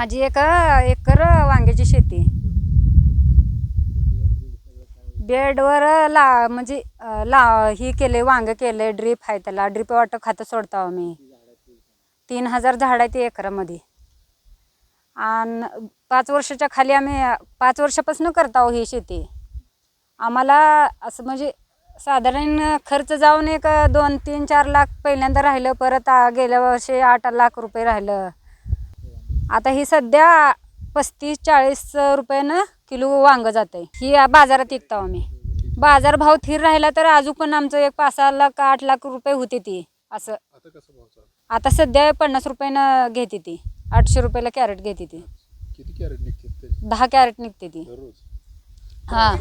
माझी एक एकर वांग्याची शेती. बेडवर ला म्हणजे ला ही केले वांग केले ड्रीप आहे त्याला. ड्रीप वाटं खातं सोडतो आम्ही. तीन हजार झाड आहे ते एकरामध्ये. आणि पाच वर्षाच्या खाली आम्ही पाच वर्षापासून करतो ही शेती. आम्हाला असं म्हणजे साधारण खर्च जाऊन एक दोन तीन चार लाख पहिल्यांदा राहिलं. परत आ- गेल्या वर्षी आठ लाख रुपये राहिलं. आता ही सध्या पस्तीस चाळीस रुपयानं किलो वांग जात आहे ही बाजारात विकतो आम्ही. बाजार भाव स्थिर राहिला तर अजून पण आमचं एक पाच सहा लाख आठ लाख रुपये होते ती. असं. आता सध्या पन्नास रुपयानं घेते ती. आठशे रुपयाला कॅरेट घेते ती. किती कॅरेट निघते ते? दहा कॅरेट निघते ती. हां.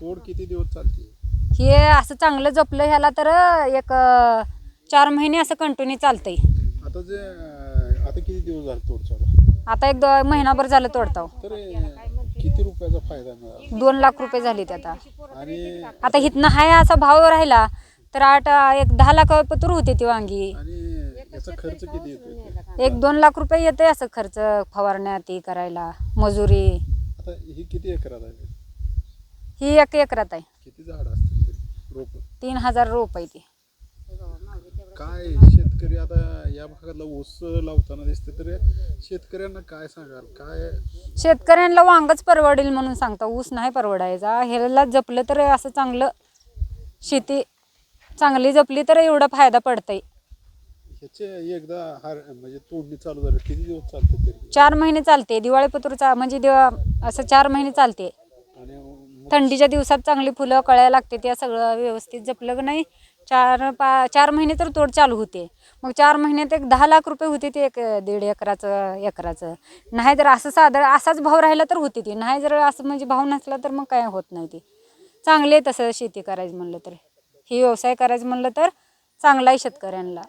तोड किती दिवस चालते? हे असं चांगलं जपलं ह्याला तर एक चार महिने असं कंटिन्यू चालतंय. आता जे आता किती दिवस झाले तोड चालू? आता एक दो महिनाभर झालं तोडताव. तर अं, किती रुपयाचा फायदा मिळाला? दोन लाख रुपये झालेत आता. आणि आता इथनं हाय असा भाव राहिला तर आठ एक दहा लाख पत्र होते ती वांगी. आणि याचा खर्च किती येतो एक दोन लाख रुपये येते असं खर्च फवारण्या ती करायला मजुरी. आता ही किती एकरात आहे? ही एक एकरात आहे. किती झाड असतील रोप? तीन हजार रोप आहे ती. काय शेतकरी आता या भागातला ऊस लावताना दिसते तर शेतकऱ्यांना काय सांगाल? काय शेतकऱ्यांना वांगच परवडेल म्हणून सांगता. ऊस नाही परवडायचा. ह्याला जपलं तर असं चांगलं शेती चांगली जपली तर एवढा फायदा पडतंय. ह्याचे एकदा हार म्हणजे तोडणी चालू झाली. किती दिवस चालते तरी? चार महिने चालते. दिवाळीपत्रचा म्हणजे दिवा असं चार महिने चालते. आणि मग थंडीच्या दिवसात चांगली फुलं कळायला लागते. त्या सगळं व्यवस्थित जपलं की नाही चार पा चार महिने तर तोड चालू होते. मग चार महिन्यात एक दहा लाख रुपये होते ते एक दीड एकराचं एकराचं. नाही जर असं साधं असाच भाव राहिला तर होते ती. नाही जर असं म्हणजे भाव नसला तर मग काय होत नाही ती. चांगली आहे तसं शेती करायचं म्हणलं तर. ही व्यवसाय करायचं म्हणलं तर चांगला आहे शेतकऱ्यांना